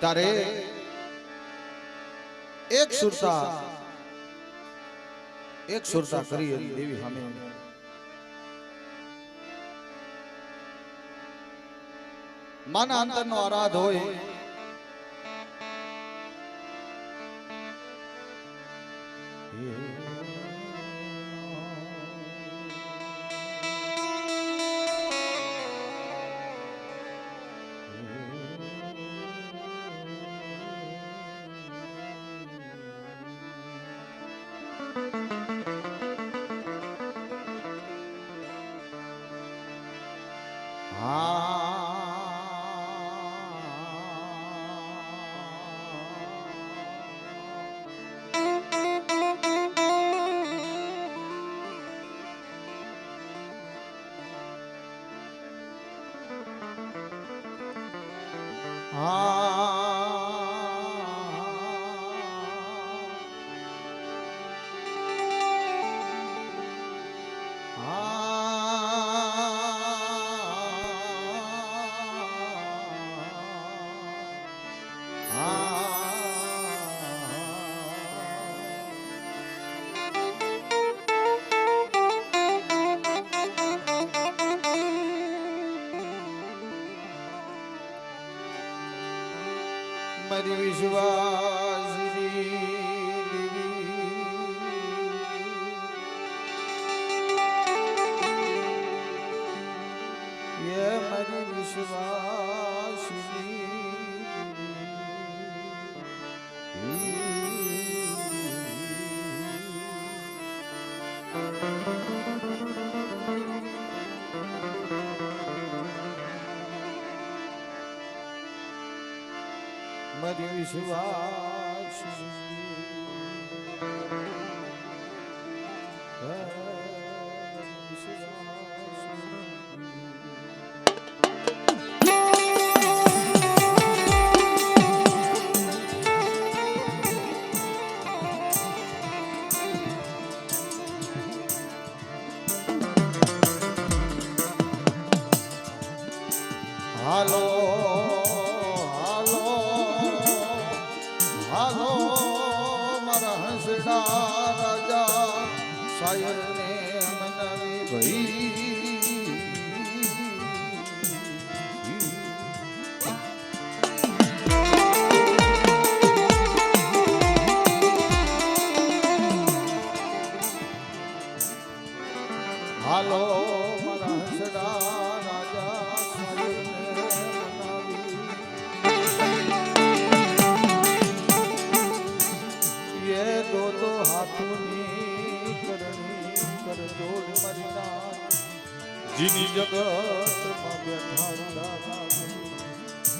તારે એક સુરતા એક સુરતા કરી હતી દેવી સામે માના અંતરનો આરાધ હોય મારી વિશ્વાસ મારી વિશ્વાસની મારી જગતમાં બેઠા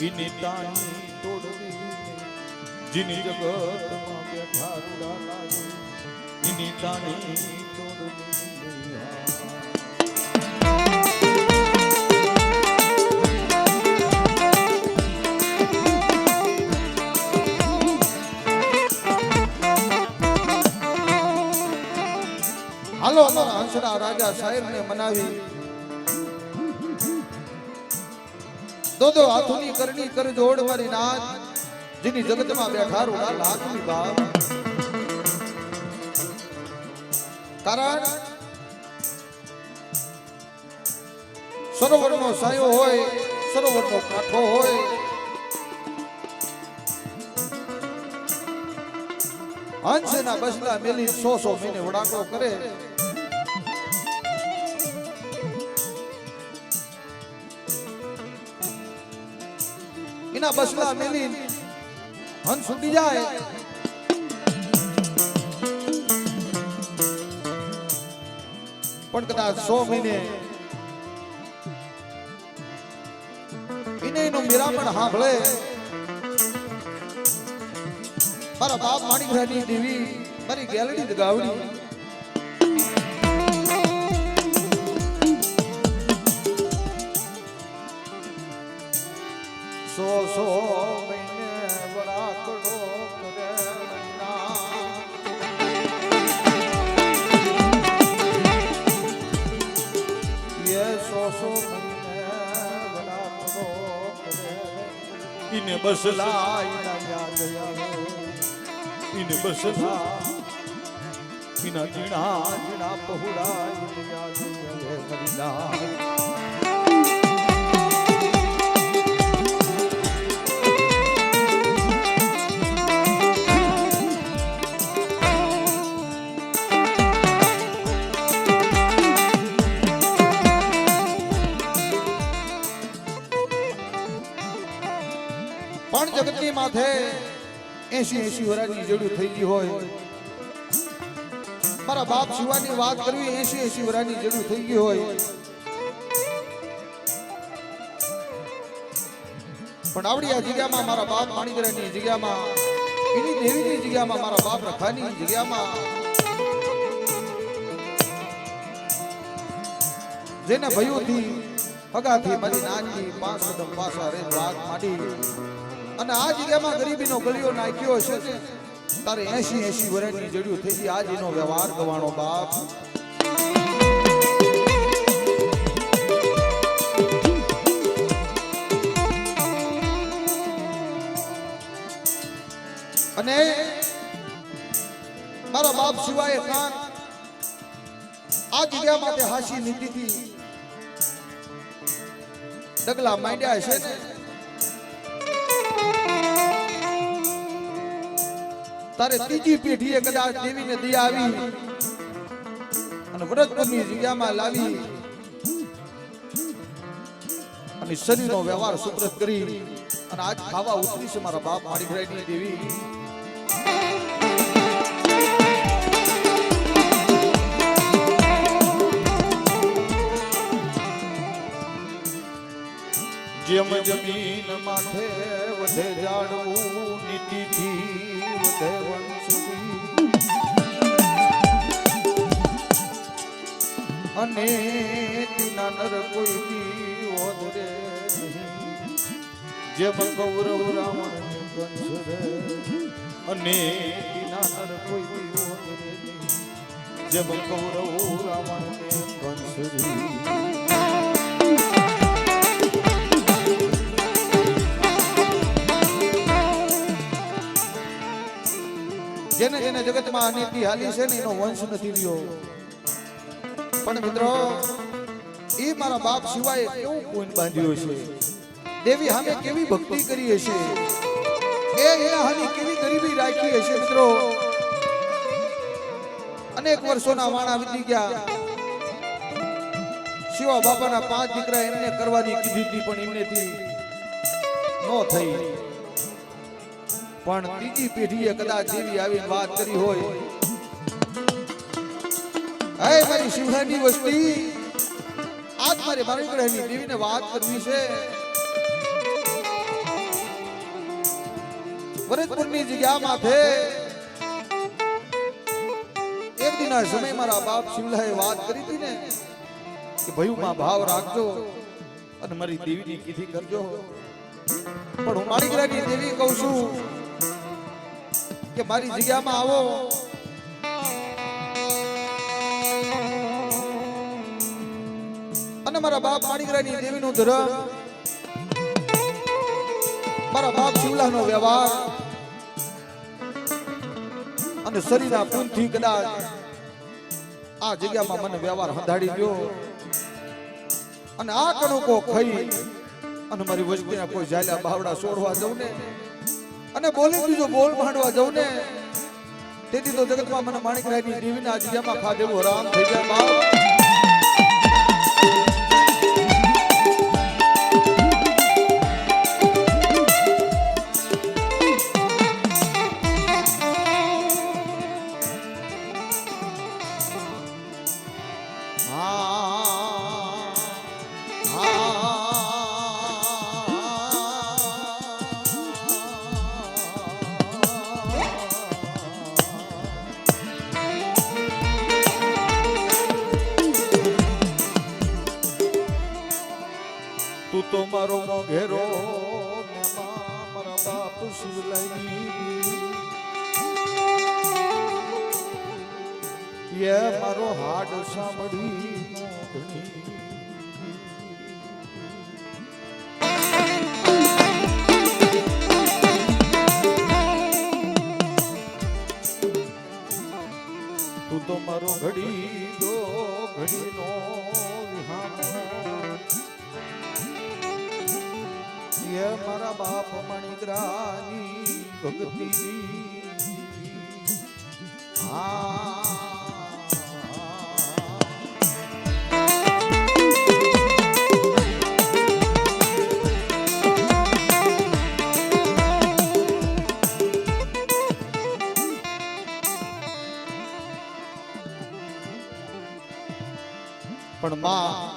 ઇની તાણી તોડવીને જીની જગતમાં બેઠા રૂડા ઇની તાણી તોડવીને હાલો હંસરા રાજા સાહેબ ને મનાવી દો દો હાથોની કરણી કર જોડ મારી નાથ જેની જગતમાં બેઠા રૂડા લાગની બાપ કારણ સરોવરનો સાયો હોય, સરોવરનો કાંઠો હોય, હંસના બસલા મેલી સો સો મહિને વડાકો કરે. એના બસલા મેલી હંસ ઉડી જાય. પણ કદાચ સો મહિને એને એનું મીરામણ સાંભળે મારા બાપ માણિકરાની દેવી, મારી ગેલડી ગાવડી. ઈને બસલા ઈના યાદ આવે ઈને બસલા ઈના જીણા જીણા પહોળા ઈને એસી એસી વરાની જેડું થઈ ગઈ હોય. મારા બાપ શિવાની વાત કરવી એસી એસી વરાની જેડું થઈ ગઈ હોય. પણ આવડી આ જગ્યામાં મારા બાપ માણીગરાની જગ્યામાં, એની દેવીની જગ્યામાં મારા બાપ રખાની જગ્યામાં, જેને ભયોથી હગાથી મારી નાનથી પાંચ કદમ પાછા રે વાત માંડી અને આ જગ્યામાં ગરીબીનો ગળિયો નાખ્યો છે. તારે એસી એસી વર્ષની જડ્યું થઈ ગઈ. આજ એનો વ્યવહાર ગવાનો બાપ. અને મારા બાપ સિવાય કાંક આ જગ્યા માટે હાસી નીતિથી ડગલા માંડ્યા છે ને. તારે ત્રીજી પેઢીએ કદાચ દેવીને દયા આવી અને વ્રતપુરની જગ્યામાં લાવી અને શરીરનો વ્યવહાર સુપ્રત કરી અને આજ ખાવા ઉતરી છે મારા બાપ, મારી ઘરેની દેવી. જેમ જમીન માથે વધે જાડવું નીતિથી અને તીના નર કોઈ દી ઓદરે ગૌરવ કૌરવ રાવણ કંસ રે. અને તીના નર કોઈ દી ઓદરે નહીં જેમ રાવણ કંસ રે. જેને જગતમાં અનીતિ હાલી છે ને, એનો વંશ નથી રહ્યો. પણ મિત્રો, એ મારા બાપ સિવાય કેવું પૂન બાંધ્યું છે દેવી સામે કેવી ભક્તિ કરી હશે? એ એના હાની કેવી ગરીબી રાખી હશે, મિત્રો? અનેક વર્ષોના વાણા વીતી ગયા. શિવા બાપાના પાંચ દીકરા એમને કરવાની કીધી હતી, પણ એમનેથી ન થઈ. પણ ત્રીજી પેઢીએ કદાચ જેવી આવીને વાત કરી હોય. હે મારી શિવહાની વસ્તી, આજ મારી મારી ગ્રહની દેવીને વાત કરવી છે. વરદપુરની જગ્યામાં માથે એક દિના સમય મારા બાપ શિવલાએ વાત કરી હતી ને, કે ભયુમાં ભાવ રાખજો અને મારી દેવીની કીધી કરજો. પણ હું મારી ગ્રહની દેવી કહું છું કે મારી જગ્યામાં આવો. અને મારા બાપ માણીગ્રાની દેવીનું ધર્મ. મારા બાપ શિવલાનો વ્યવહાર. અને શરીરના પૂનથી કદાચ આ જગ્યામાં મને વ્યવહાર હંધાડી ગયો અને આ કણુકો ખાઈ અને મારી વસ્તીના કોઈ ઝાલ્યા બાવડા છોડવા જવું ને. અને બોલી બીજો બોલ માંડવા જવું ને. તેથી તો જગતમાં મને માણિકરાયની દેવીના આ જગ્યામાં ખાધેલું હરામ થઈ જાય, બાપ. તો મારો મોઘેરો મારા બાપ શિવલાઈ. એ મારો હાડ સાંભળી તું તો મારો ઘડી ભક્તિ પણ માં,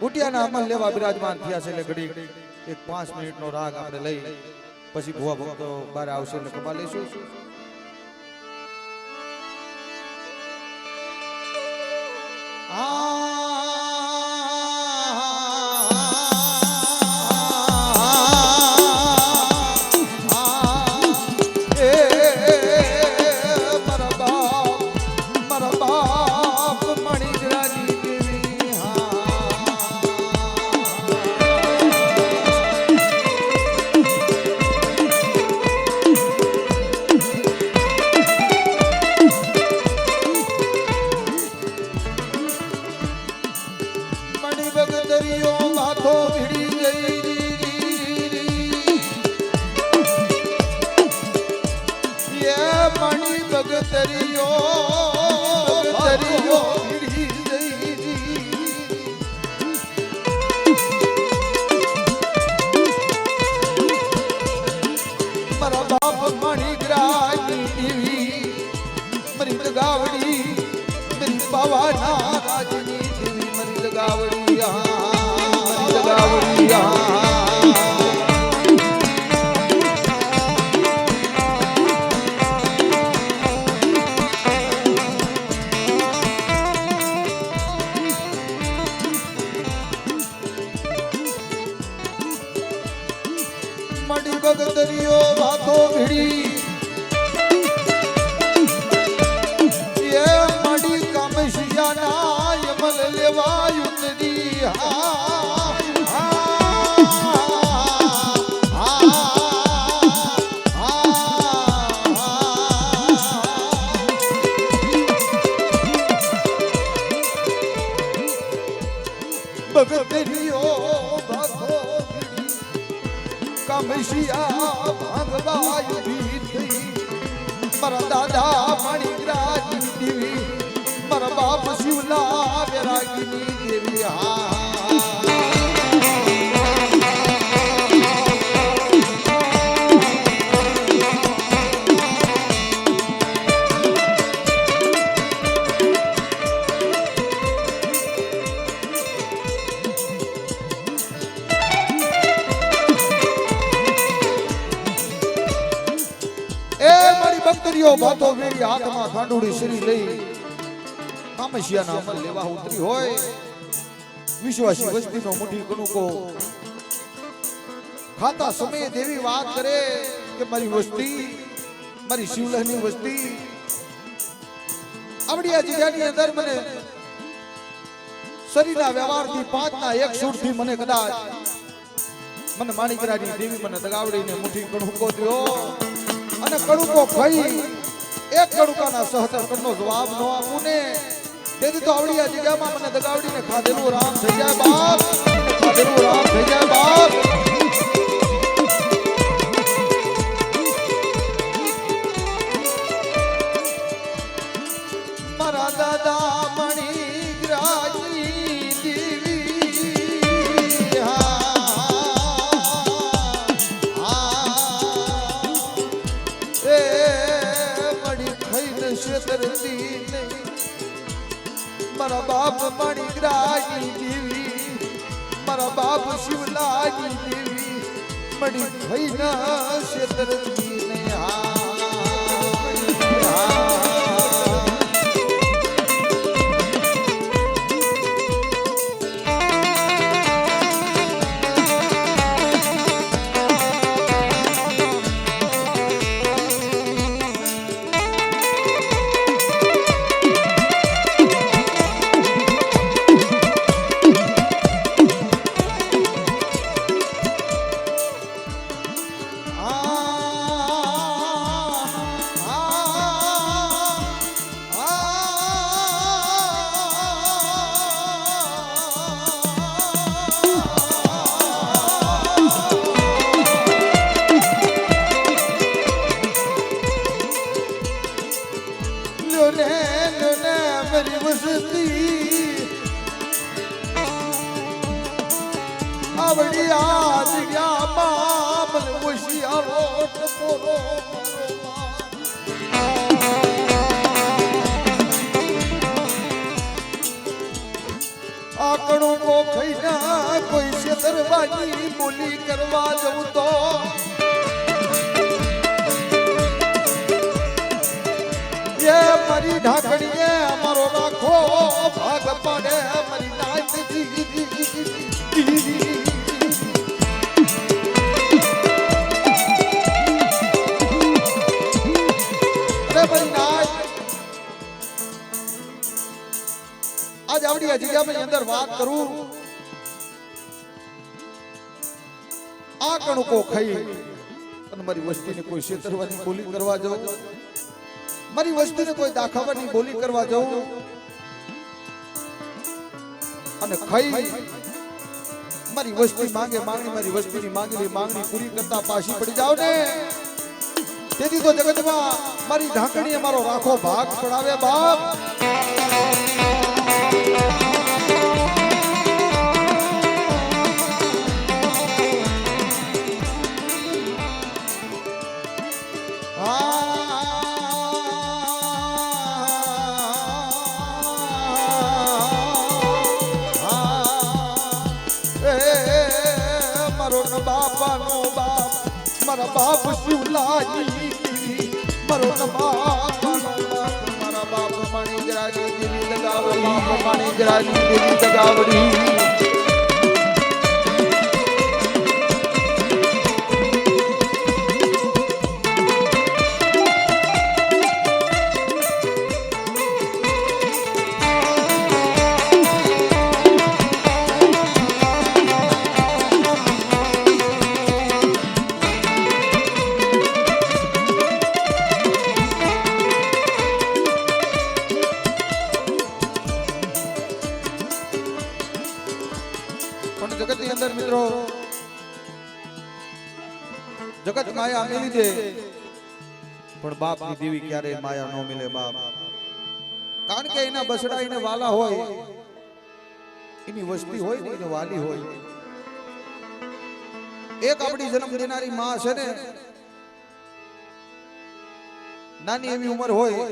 ઉટિયાના અમલ લેવા બિરાજમાન થયા છે એટલે ઘડી એક પાંચ મિનિટનો રાગ આપણે લઈ પછી ભુવા ભક્તો બહાર આવશે એટલે કમા લઈશું. દેવી વાતો ભીડી. કમશિયા ભાગવાયું ભી થઈ મારા દાદા મણિગ્રાજી દેવી મારા બાપ શિવલા વેરાગીની દેવી હા મારી ભાતો વેરી હાથમાં ખાંડુડી શ્રી લઈ. કામશિયાના અમલ લેવા ઉતરી હોય. વિશ્વાસી વસ્તીનો મુઠી કણુકો. ખાતા સમયે દેવી વાત કરે કે મારી વસ્તી, મારી શિવલહની વસ્તી. આવડી આ જગ્યાની અંદર મને શરીરના વ્યવહારથી પાંચના એક સૂરથી મને કદાચ મને માણિકરાની દેવી મને દગાવડીને મુઠી કણુકો દ્યો. અને કડુકો ભાઈ એક કડુકાના સહતર કરનો જવાબ ન આપું ને તેથી તો આવડી આ જગ્યામાં મને દગાવડીને ખાધેલું રામ થઈ જાય બાપ. ખાધેલું રામ થઈ જાય બાપ. બાપ મણી ગ્રાજી દેવી. મારા બાપ શિવલાજી દેવી. મણિ ભૈના છેતરતી છેતરબાજી બોલી કરવા જવું તો. એ મારી ઢાકણીએ અમારો રાખો, ભાગ પડે મારી નાચજી આવડી જગ્યાની અંદર વાત કરું. કણુકો ખાઈ અને મારી વસ્તીને કોઈ છેતરવાની બોલી કરવા જાઉં મારી વસ્તીને કોઈ દાખવવાની બોલી કરવા જાઉં અને ખાઈ. મારી વસ્તી માંગે માંગણી, મારી વસ્તીની માંગેલી માંગણી પૂરી કરતા પાછી પડી જાવ ને. તેથી તો જગતમાં મારી ઢાંકણીએ મારો રાખો ભાગ પડાવે બાપ. બાપ શિવલાજી મારો બાપ મારા બાપ મણિજરાજી દેવી લગાવડી બાપ મણિજરાજી દેવી લગાવડી માયા ન મિલે બાપ. કારણ કે એના બસડા એને વાલા હોય. એની વસ્તી હોય ને એને વાલી હોય. એક આપણી જન્મ દેનારી માં છે ને નાની એવી ઉંમર હોય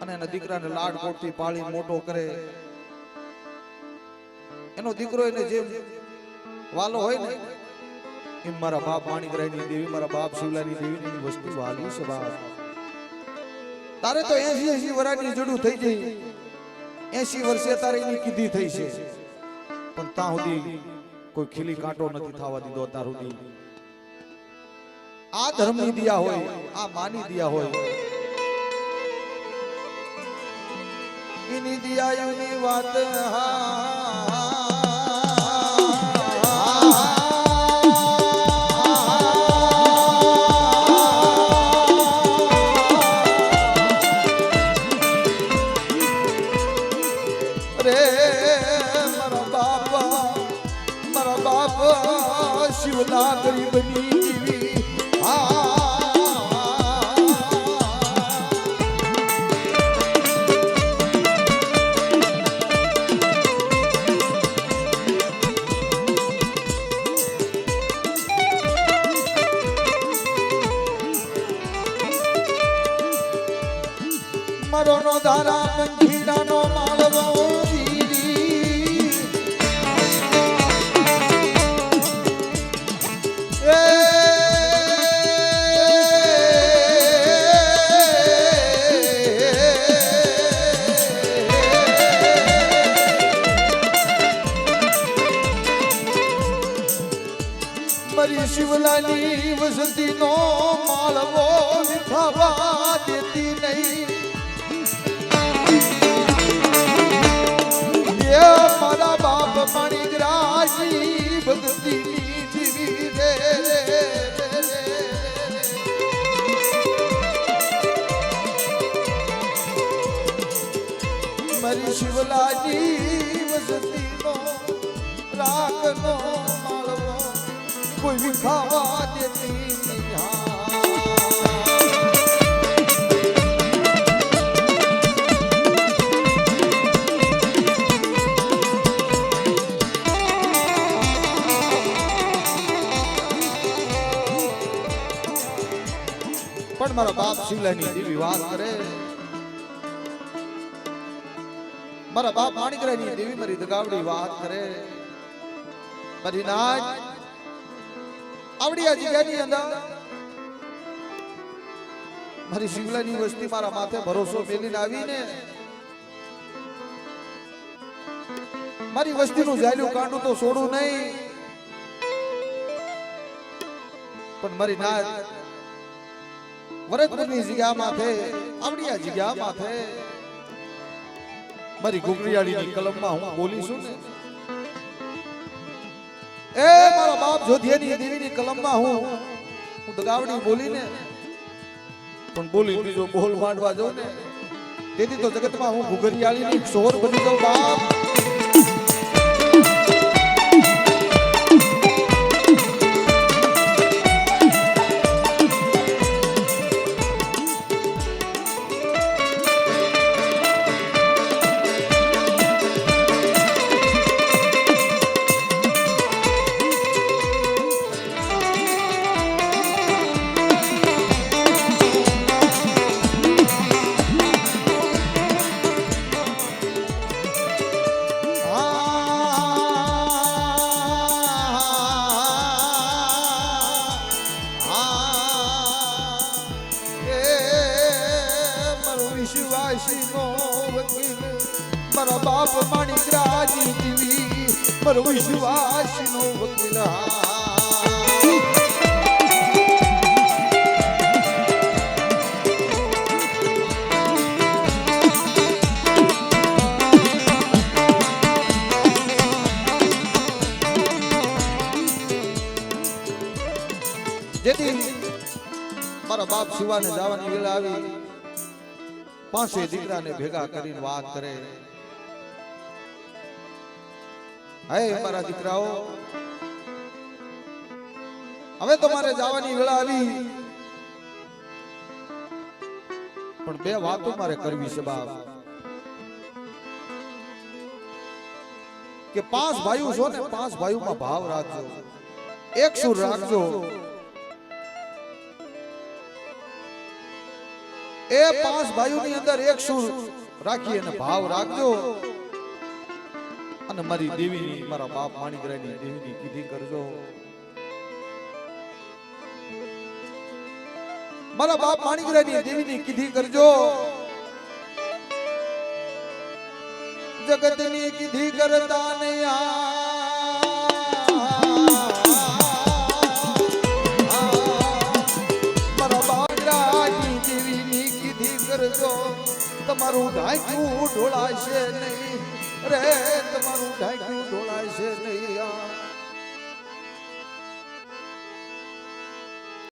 અને એના દીકરાને લાડ કોટથી પાળી મોટો કરે. એનો દીકરો એને જેમ વાલો હોય ને એમ મારા બાપ માણિકરાયની દેવી, મારા બાપ શિવલાની દેવી એની વસ્તુ વાલી છે તારે તો એસી એસી વરાની જડું થઈ જઈ એસી વર્ષે તારે એની કીધી થઈ છે. પણ ત્યાં સુધી કોઈ ખીલી કાંટો નથી થવા દીધો તાર સુધી. આ ધર્મની દિયા હોય, આ માની દિયા હોય. એની દિયા એની વાત રે મારો નો ધારા પંખીડા નો માળવો દીદી એ. મારી શિવલાની વસતી નો પાણી ગ્રાસી ભક્તિ જીવી રે. મારી શિવલાજી વસતી નો રાખનો માળવો કોઈ ખાવા દેતી હા. મારા બાપ શિવલાની દેવી વાત કરે. મારા બાપ માણિકરાની દેવી મારી દગાવડી વાત કરે. મારી નાચ આવડી આ જગ્યાની અંદર મારી શિવલાની વસ્તી મારા માથે ભરોસો મેલીને આવીને મારી વસ્તીનું જાલ્યું કાંડું તો છોડું નહીં. પણ મારી નાચ વરદપુરની જગ્યા માથે, આવડિયા જગ્યા માથે. મારી ગુગરિયાળીની કલમમાં હું બોલીશું ને. એ મારા બાપ જોધિયાની દેવીની કલમમાં હું હું દગાવડી બોલીને, પણ બોલી બીજો બોલ માંડવા જો ને. તેથી તો જગતમાં હું ગુગરિયાળીની સોર બની જાઉં બાપ. બાપ શિવાને જવાની વેળા આવી. પાંચે દીકરાને ભેગા કરીને વાત કરે. હે મારા દીકરાઓ, હવે તમારે જવાની વેળા આવી. પણ બે વાતો મારે કરવી છે, બાપ. કે પાંચ ભાઈઓ છો ને, પાંચ ભાઈઓમાં ભાવ રાખજો. એક સુર રાખજો. એ પાંચ ભાઈઓની અંદર એક સુર રાખી અને ભાવ રાખજો. અને મારી દેવીની, મારા બાપ માણિકરાની દેવીની કીધી કરજો. મારા બાપ માણિકરાની દેવીની કીધી કરજો. જગતની કીધી કરતા નહીં મારા કરજો તમારું ઢાંક્યું ઢોળાશે નહીં. રે તમારું ઢાંક્યું ઢોળાશે નહીં